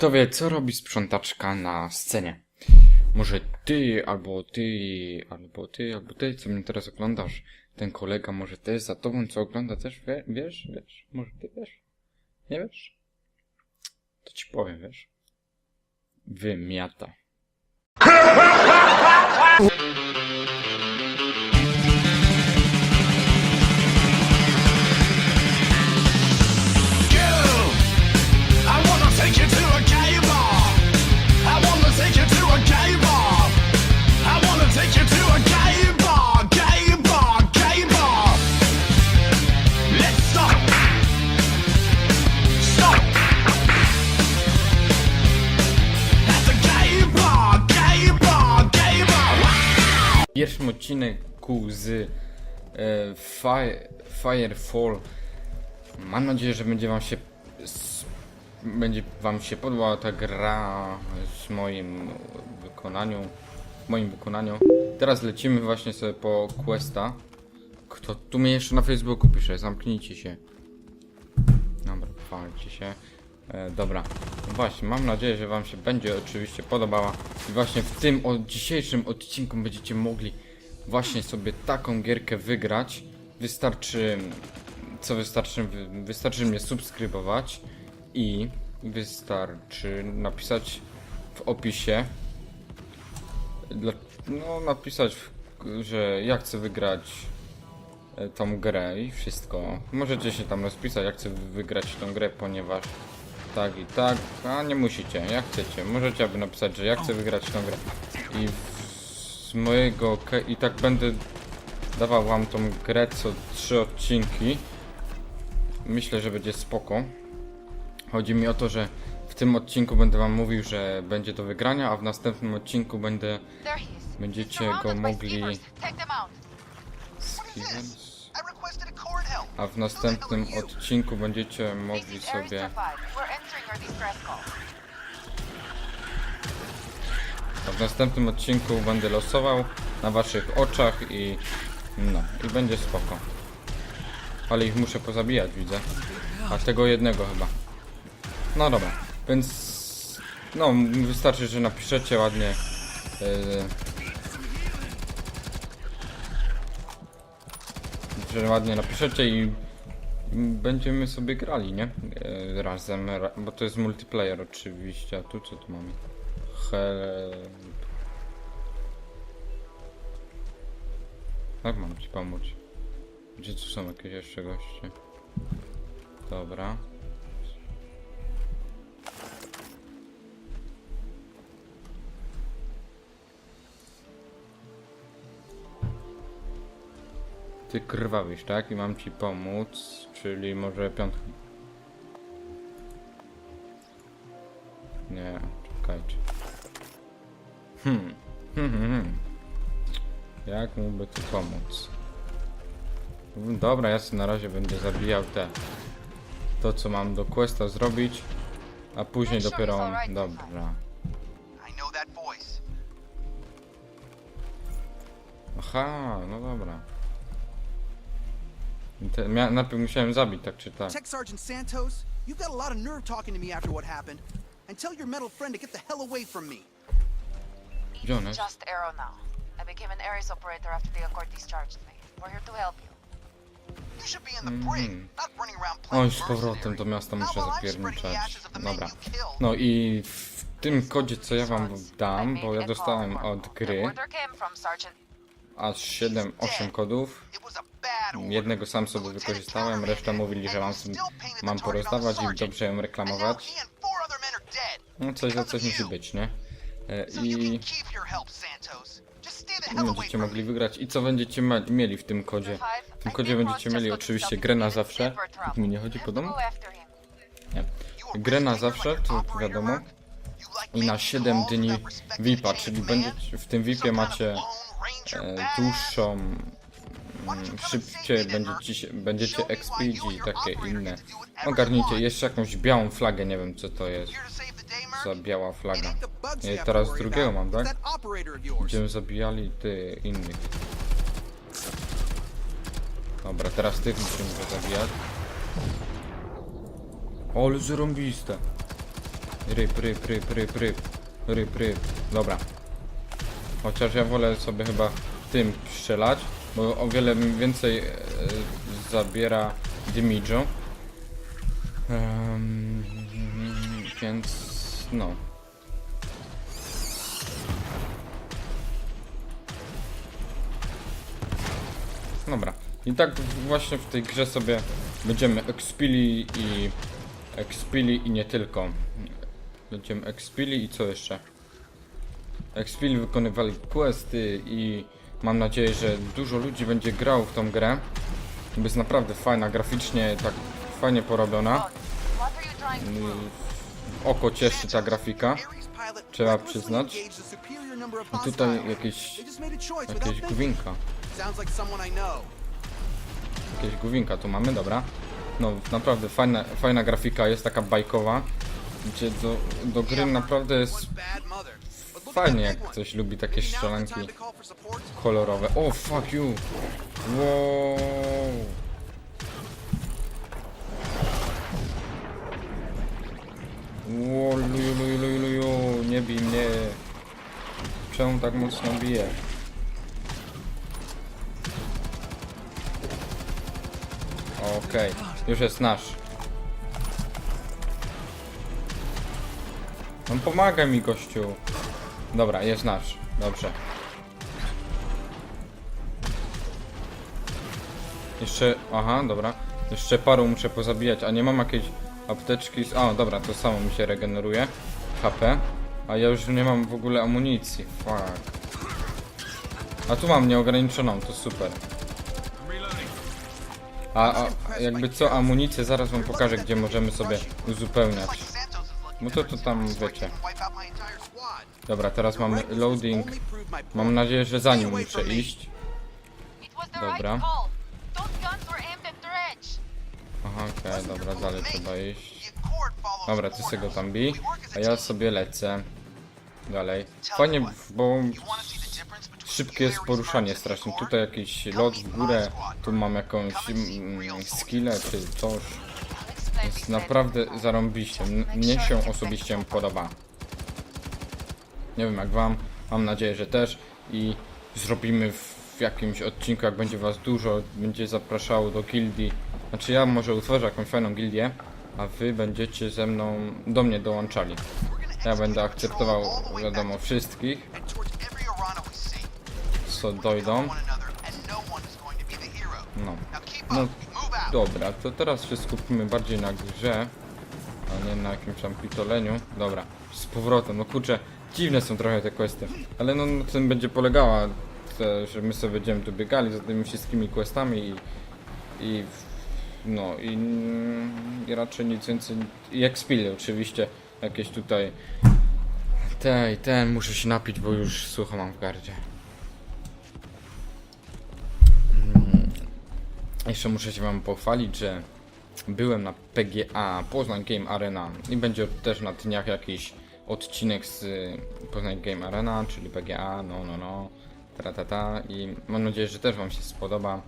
Kto wie, co robi sprzątaczka na scenie? Może ty, albo ty, albo ty, albo ty, co mnie teraz oglądasz. Ten kolega może też za tobą, co ogląda też, wie, wiesz, wiesz, może ty wiesz? Nie wiesz? To ci powiem, wiesz? Wymiata. Odcinku z e, Fire, Firefall. Mam nadzieję, że będzie wam się będzie wam się podobała ta gra z moim wykonaniu. Moim wykonaniu. Teraz lecimy właśnie sobie po questa. Kto tu mnie jeszcze na Facebooku pisze? Zamknijcie się. Dobra, chwalcie się. E, dobra, no właśnie, mam nadzieję, że Wam się będzie oczywiście podobała. I właśnie w tym o, dzisiejszym odcinku będziecie mogli właśnie sobie taką gierkę wygrać. Wystarczy, co wystarczy, wy- wystarczy mnie subskrybować i wystarczy napisać w opisie, dla, no napisać, że ja chcę wygrać e, tą grę i wszystko. Możecie się tam rozpisać, jak chcę wygrać tą grę, ponieważ tak i tak, a nie musicie, jak chcecie. Możecie aby napisać, że ja chcę wygrać tą grę. I z mojego i tak będę dawał wam tą grę co trzy odcinki. Myślę, że będzie spoko. Chodzi mi o to, że w tym odcinku będę wam mówił, że będzie do wygrania, a w następnym odcinku będę. Będziecie go mogli- a w następnym odcinku będziecie mogli sobie w następnym odcinku będę losował na waszych oczach i no, i będzie spoko. Ale ich muszę pozabijać, widzę. A tego jednego chyba. No dobra, więc no, wystarczy, że napiszecie ładnie. Yy, że ładnie napiszecie i będziemy sobie grali, nie? Yy, razem, ra, bo to jest multiplayer oczywiście. A tu co tu mamy? Help. Jak mam ci pomóc? Gdzie tu są jakieś jeszcze goście? Dobra. Ty krwawisz, tak? I mam ci pomóc, czyli może piątkę. Nie, czekajcie. Hmm. Hmm, hmm, hmm. Jak mógłby tu pomóc? Dobra, ja sobie na razie będę zabijał te. To co mam do questa zrobić, a później dopiero. so Dobra. Aha, no dobra. Te, mia, najpierw musiałem zabić, tak czy tak. Tech Sergeant Santos, you've got a lot of nerve talking to me after what happened. And tell your metal friend to get the hell away from me. Jonas. It's just Arrow now. I became an Ares operator after the Accord discharged me. We're here to help you. You should be in the brig, not running around Oj, playing z powrotem do mercenary. miasta Not muszę while I'm spreading the zapierniczać. ashes of the men Dobra. you killed. No i w tym kodzie co ja wam I dam, bo ja dostałem od gry aż 7-8 kodów. It was a bad order. Jednego sam sobie wykorzystałem, resztę mówili, it, że mam, mam porozdawać i dobrze ją And now reklamować. he and four other men are dead. No coś za coś musi you. być, nie? E, I będziecie mogli wygrać. I co będziecie mieli w tym kodzie? W tym kodzie będziecie mieli oczywiście grę na zawsze. Jak mi nie chodzi po domu? Nie. Grę na zawsze, to wiadomo. I na making 7 calls dni VIP-a, czyli of będzie, command? w tym VIP-ie macie e, dłuższą, mm, szybciej będziecie, będziecie expić i takie inne. Ogarnijcie jeszcze jakąś białą flagę, nie wiem co to jest Here to save the day, Mark? za biała It flaga. teraz drugiego mam, tak? Będziemy zabijali ty innych. Dobra, teraz tych musimy go zabijać. O, ale zarąbiste. Ryb, ryb, ryb, ryb, ryb. Ryb, ryb. Dobra. Chociaż ja wolę sobie chyba tym strzelać, bo o wiele więcej e, zabiera damage'u. No. Dobra. I tak właśnie w tej grze sobie będziemy expili i expili i nie tylko. Będziemy expili i co jeszcze? Expili wykonywali questy i mam nadzieję, że dużo ludzi będzie grało w tą grę. Jest naprawdę fajna, graficznie tak fajnie porobiona. Oko cieszy ta grafika. Trzeba przyznać. I tutaj jakieś, jakieś know. Jakieś głowinka tu mamy, dobra. No naprawdę fajna, fajna grafika, jest taka bajkowa. Gdzie do, do gry naprawdę jest fajnie, jak ktoś lubi takie strzelanki kolorowe. O, fuck you! Wow! Czemu tak mocno bije? Okej, już jest nasz. No pomagaj mi gościu. Dobra, jest nasz. Dobrze. Jeszcze, aha, dobra. Jeszcze paru muszę pozabijać, a nie mam jakiejś apteczki z... Dobra, to samo mi się regeneruje. HP. A ja już nie mam w ogóle amunicji. Fuck. A tu mam nieograniczoną, to super. A, a jakby co, amunicję zaraz wam pokażę, gdzie możemy sobie uzupełniać. No to to tam wiecie. Dobra, teraz mamy loading. Mam nadzieję, że za nim muszę iść. Dobra. Aha, okej, dobra, dalej trzeba iść. Dobra, ty sobie go tam bij, a ja sobie lecę. Dalej. Fajnie, bo szybkie jest poruszanie strasznie. Tutaj jakiś lot w górę, tu mam jakąś mm, skillę czy coś. Jest naprawdę zarąbiście. Mnie się osobiście podoba. Nie wiem jak wam, mam nadzieję, że też i zrobimy w jakimś odcinku, jak będzie was dużo, będzie zapraszało do gildii. Znaczy ja może utworzę jakąś fajną gildię, a wy będziecie ze mną, do mnie dołączali. Ja będę akceptował, wiadomo, wszystkich, co dojdą. no. No. No dobra, to teraz się skupimy bardziej na grze, a nie na jakimś tam pitoleniu. Dobra, z powrotem, no kurczę, dziwne są trochę te questy, ale no na tym będzie polegała, te, że my sobie będziemy tu biegali za tymi wszystkimi questami i, i no i, i raczej nic więcej, i expile oczywiście, jakieś tutaj, te i ten, muszę się napić, bo już sucho mam w gardzie. Jeszcze muszę się wam pochwalić, że byłem na PGA Poznań Game Arena i będzie też na dniach jakiś odcinek z y, Poznań Game Arena, czyli PGA, no no no, ta ta ta i mam nadzieję, że też wam się spodoba,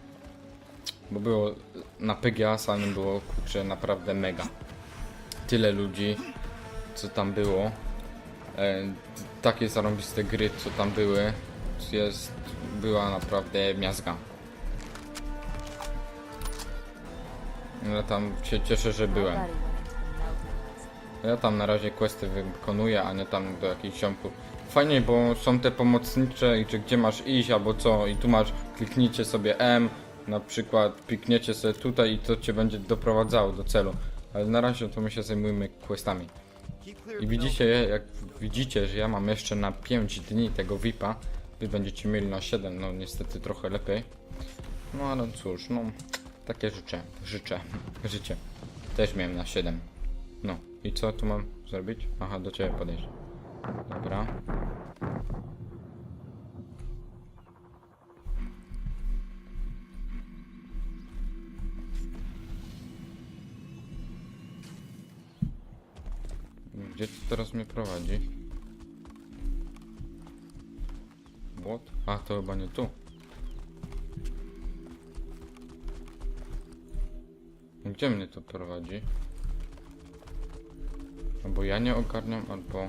bo było na PGA samym było kurczę naprawdę mega. Tyle ludzi, co tam było, e, takie zarąbiste gry, co tam były, jest, była naprawdę miazga. Ja tam się cieszę, że byłem. Ja tam na razie questy wykonuję, a nie tam do jakichś ziomków. Fajnie, bo są te pomocnicze i czy gdzie masz iść albo co i tu masz, kliknijcie sobie M, na przykład klikniecie sobie tutaj i to cię będzie doprowadzało do celu. Ale na razie to my się zajmujemy questami. I widzicie, jak widzicie, że ja mam jeszcze na 5 dni tego VIPa, wy będziecie mieli na 7, no niestety trochę lepiej. No ale cóż, no takie życzę, życzę, życie. Też miałem na 7. No i co tu mam zrobić? Aha, do ciebie podejść. Dobra. Gdzie teraz mnie prowadzi? What? A, to chyba nie tu. Gdzie mnie to prowadzi? Albo ja nie ogarniam, albo...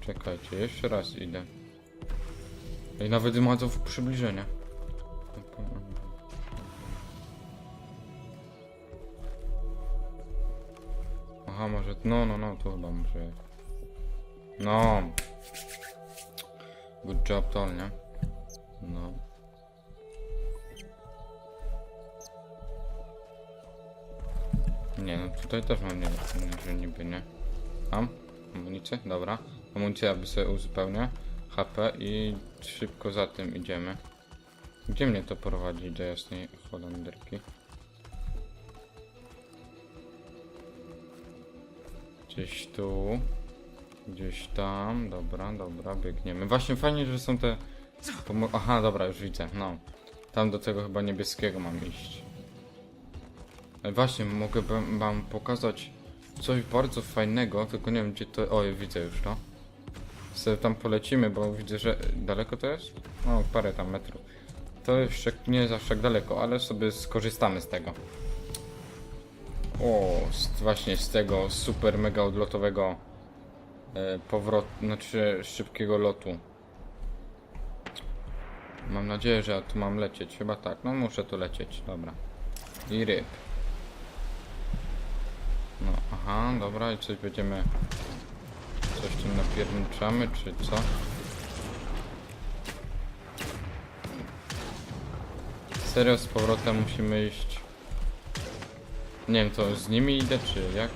Czekajcie, jeszcze raz idę. I nawet ma to w przybliżenie. No, no, no, to chyba może... jest. No. Good job, Tol, nie? No. Nie, no tutaj też mam nie, nie, niby nie. Mam? Amunicję? Dobra. Amunicję aby sobie uzupełnię. HP i szybko za tym idziemy. Gdzie mnie to prowadzi do jasnej holenderki? Gdzieś tu. Gdzieś tam. Dobra, dobra, biegniemy. Właśnie fajnie, że są te... Aha, dobra, już widzę. No. Tam do tego chyba niebieskiego mam iść. Właśnie, mogę wam- wam pokazać coś bardzo fajnego, tylko nie wiem gdzie to... O, widzę już to. Sobie tam polecimy, bo widzę, że daleko to jest? O, parę tam metrów. To jeszcze nie zawsze tak daleko, ale sobie skorzystamy z tego. O, z, właśnie z tego super mega odlotowego e, powrot, znaczy szybkiego lotu. Mam nadzieję, że ja tu mam lecieć. Chyba tak. No muszę tu lecieć. Dobra. I ryb. No, aha, dobra. I coś będziemy... Coś tym napierniczamy, czy co? Serio, z powrotem musimy iść... Nie wiem, to z nimi idę, czy jak?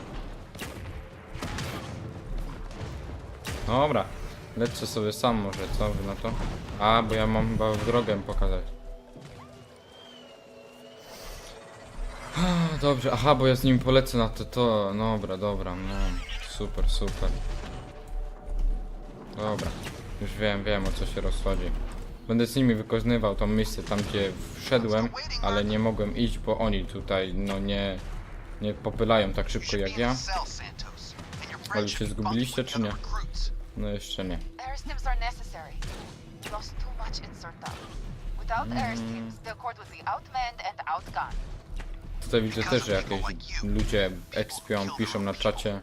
Dobra. Lecę sobie sam może, co wy na to? A, bo ja mam chyba drogę pokazać. Dobrze, aha, bo ja z nim polecę na to, to, dobra, dobra, no, super, super. Dobra, już wiem, wiem o co się rozchodzi. Będę z nimi wykonywał tą misję tam, gdzie wszedłem, ale nie mogłem iść, bo oni tutaj, no nie, nie popylają tak szybko jak ja. Ale się zgubiliście, czy nie? No jeszcze nie. Outgunned. Tutaj widzę też, że jakieś ludzie expią, piszą na czacie.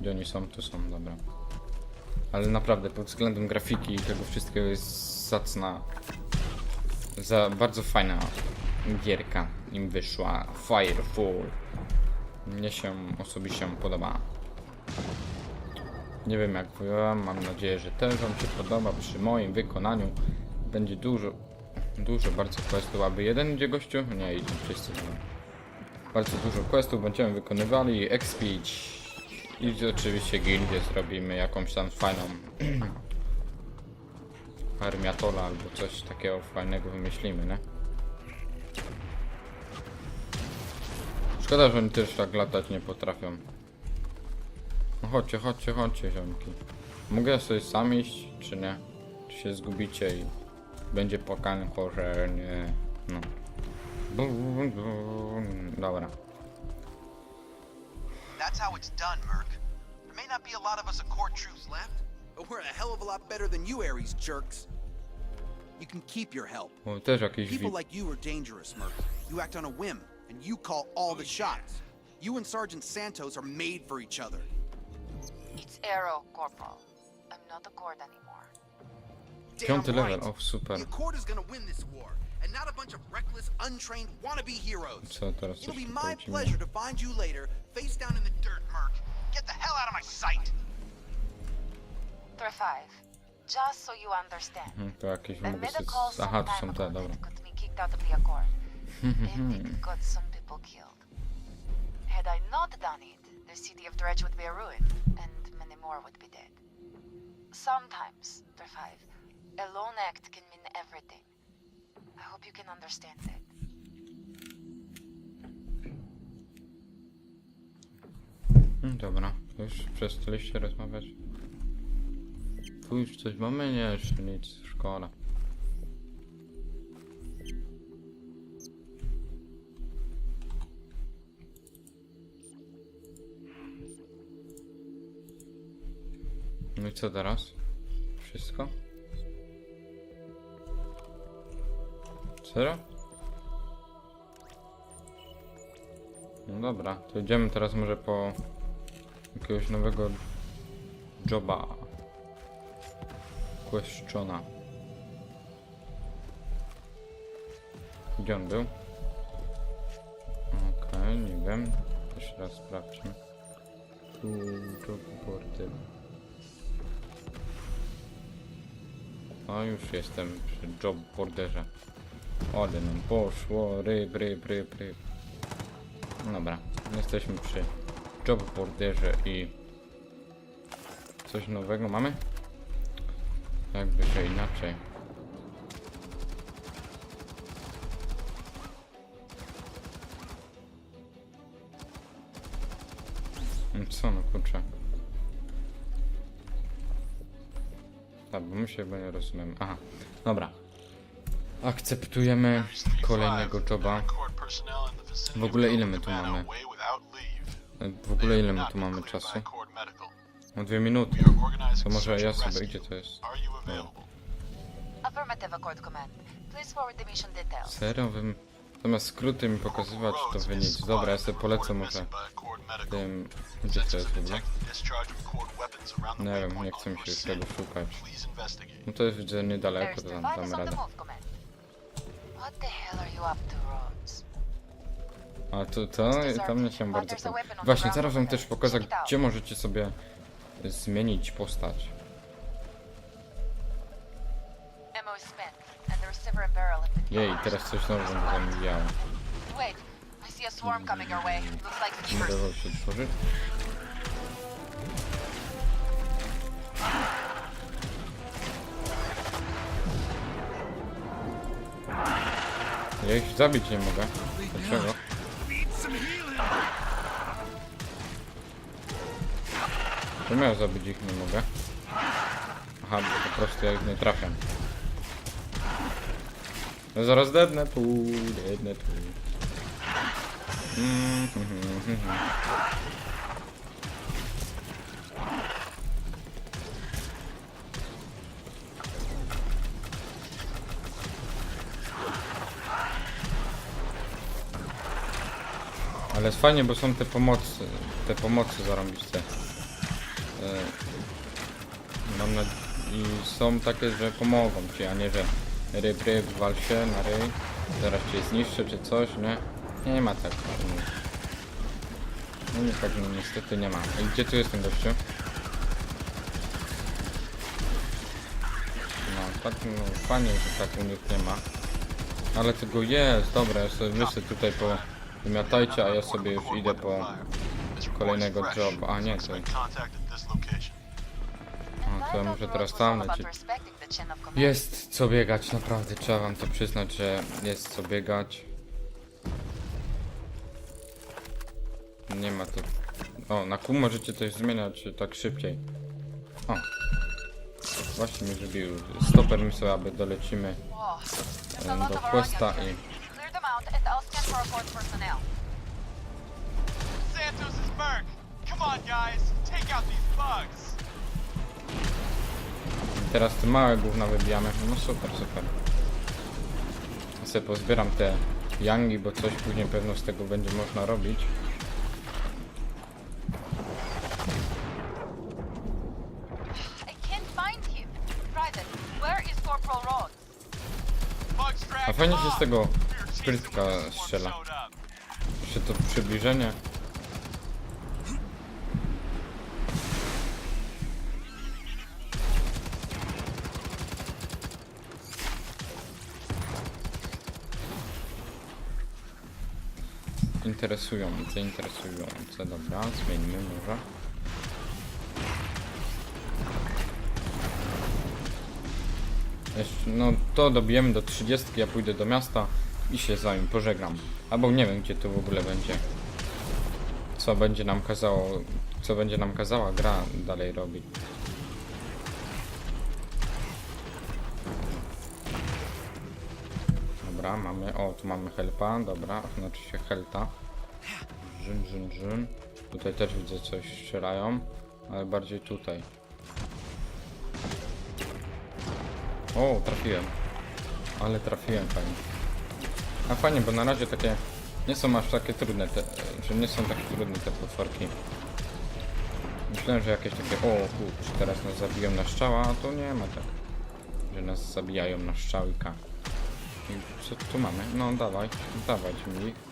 Gdzie oni są, tu są, dobra. Ale naprawdę, pod względem grafiki i tego wszystkiego jest zacna. Za bardzo fajna gierka im wyszła. Firefall. Mnie się osobiście podoba. Nie wiem jak wy, mam nadzieję, że też wam się podoba przy moim wykonaniu. Będzie dużo, dużo bardzo questów, aby jeden idzie gościu? Nie, idzie wszyscy. Bardzo dużo questów będziemy wykonywali, expić i oczywiście gildię zrobimy jakąś tam fajną armiatola albo coś takiego fajnego wymyślimy, nie? Szkoda, że oni też tak latać nie potrafią. No chodźcie, chodźcie, chodźcie ziomki. Mogę sobie sam iść, czy nie? Czy się zgubicie i będzie pokanko, że nie... No. Dobra. That's how it's done, Merc. There may not be a lot of us Accord troops left, but we're a hell of a lot better than you Ares jerks. You can keep your help. O, też jakiś People like you are dangerous, Merc. You act on a whim, and you call all the shots. You and Sergeant Santos are made for each other. It's Aero, Corporal. I'm not Accord anymore. Damn Piąty level, right. o super. The Accord is gonna win this war, and not a bunch of reckless, untrained wannabe heroes. Co teraz It'll be my polecimy? pleasure to find you later, face down in the dirt, Merc. Get the hell out of my sight! Threat 5. Just so you understand. Mhm, To jakieś I mogę made a sobie... call some Aha, to time są ago dobra. that got kicked out of the Accord. It got some people killed. Had I not done it, the city of Dredge would be a ruin, and many more would be dead. Sometimes, 5, a lone act can mean everything. I hope you can understand that. Mm, Dobra, już przestaliście rozmawiać? Tu już coś mamy? Nie, jeszcze nic, szkoda. I co teraz? Wszystko? Serio? No dobra, to idziemy teraz może po jakiegoś nowego joba. Questiona. Gdzie on był? Okej, nie wiem. Jeszcze raz sprawdźmy. Tu, job boardy. No już jestem przy job borderze. Ale nam poszło, ryb, ryb, ryb, ryb. Dobra, jesteśmy przy job borderze i coś nowego mamy? Jakby się inaczej. Bo my się chyba nie rozumiemy. Aha, dobra. Akceptujemy kolejnego joba. W ogóle ile my tu mamy? W ogóle ile my tu mamy czasu? No dwie minuty. To może ja sobie, gdzie to jest? Affirmative Accord Zamiast skróty mi pokazywać, to wy nic. Dobra, ja sobie polecę może tym... Gdzie to jest w ogóle? Nie wiem, nie chcę mi się już tego szukać. No to jest widzę niedaleko, to tam radę. to? A to, to tam mnie się bardzo podoba. Właśnie, zaraz wam też pokażę, gdzie możecie sobie zmienić postać. Jej, teraz coś Nie Steamers. dawał się tworzyć. Ja ich zabić nie mogę. Dlaczego? To miał zabić ich nie mogę. Aha, bo po prostu ja ich nie trafiam. No zaraz dednę tu, dednę tu. Mm, mhm, mhm. Ale jest fajnie, bo są te pomocy, te pomocy zarąbiste. E, Mam na... I są takie, że pomogą ci, a nie, że ryb, ryb, wal się na ryj, zaraz cię zniszczy czy coś, nie? Nie ma tak. No nie tak, no niestety nie ma. I gdzie tu jest ten gościu? No, tak, no fajnie, że tak u nich nie ma. Ale tego jest, dobra, ja sobie wy sobie tutaj po wymiatajcie, a ja sobie już idę po kolejnego job. A nie, to... O, to ja muszę teraz tam lecieć. Jest co biegać, naprawdę trzeba wam to przyznać, że jest co biegać. Nie ma to... O, na kół możecie coś zmieniać tak szybciej. O. Właśnie mi zrobił stoper mi sobie, aby dolecimy em, do questa i... Santos is Merc. Come on, guys. Take out these bugs. Teraz te małe gówna wybijamy. No super, super. Ja sobie pozbieram te yangi, bo coś później pewno z tego będzie można robić. A fajnie się z tego sprytka strzela. Jeszcze to przybliżenie. Interesujące, interesujące. Dobra, zmieńmy może. No to dobijemy do 30, ja pójdę do miasta i się z wami pożegnam. Albo nie wiem gdzie to w ogóle będzie. Co będzie nam kazało, co będzie nam kazała gra dalej robić. Dobra, mamy, o tu mamy helpa, dobra, znaczy się helta. Żyn, żyn, żyn. Tutaj też widzę coś strzelają, ale bardziej tutaj. O, trafiłem. Ale trafiłem fajnie. A fajnie, bo na razie takie nie są aż takie trudne te, że nie są takie trudne te potworki. Myślałem, że jakieś takie, o kurczę, teraz nas zabiją na szczała, a to nie ma tak. Że nas zabijają na szczałika. I co tu mamy? No dawaj, dawać mi ich.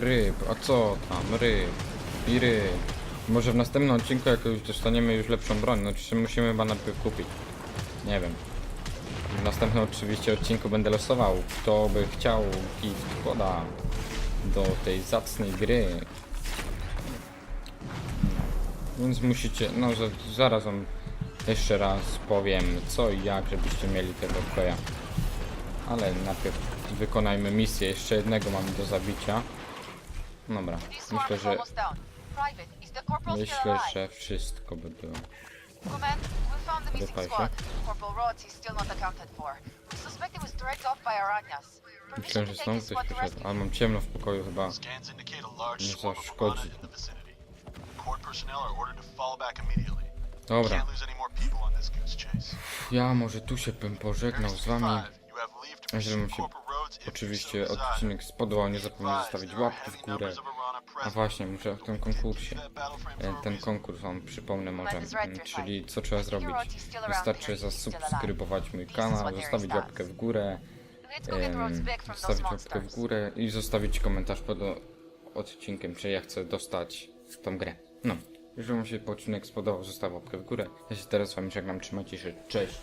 Ryb, a co tam, ryb i ryb. Może w następnym odcinku jak już dostaniemy już lepszą broń, no czy musimy chyba najpierw kupić. Nie wiem. W następnym oczywiście odcinku będę losował, kto by chciał gift koda do tej zacnej gry. Więc musicie, no za- zaraz wam jeszcze raz powiem co i jak, żebyście mieli tego koja. Ale najpierw wykonajmy misję. Jeszcze jednego mamy do zabicia. Dobra, myślę, że myślę, że wszystko by było. Command, we found the missing squad. Corporal Rhodes is still not accounted for. We suspect it was dragged off by Arañas. Myślę, Permission że to take znowu this ktoś squad to przyszedł, rescue ale mam ciemno w pokoju chyba. Scans indicate a large swarm of in the vicinity. Court personnel are ordered to fall back immediately. Dobra, Can't lose any more people on this goose chase. ja może tu się bym pożegnał z wami. Pursue się Oczywiście odcinek spodobał, nie zapomnij zostawić łapki w górę. A właśnie, muszę w tym konkursie. E, Ten konkurs wam przypomnę może, mm, czyli co trzeba zrobić. Wystarczy zasubskrybować mój kanał, zostawić łapkę w górę, those zostawić łapkę w górę i zostawić komentarz pod odcinkiem, czy ja chcę dostać tą grę. No, jeżeli wam się odcinek spodobał, zostaw łapkę w górę. Ja się teraz z wami żegnam, trzymajcie się, cześć.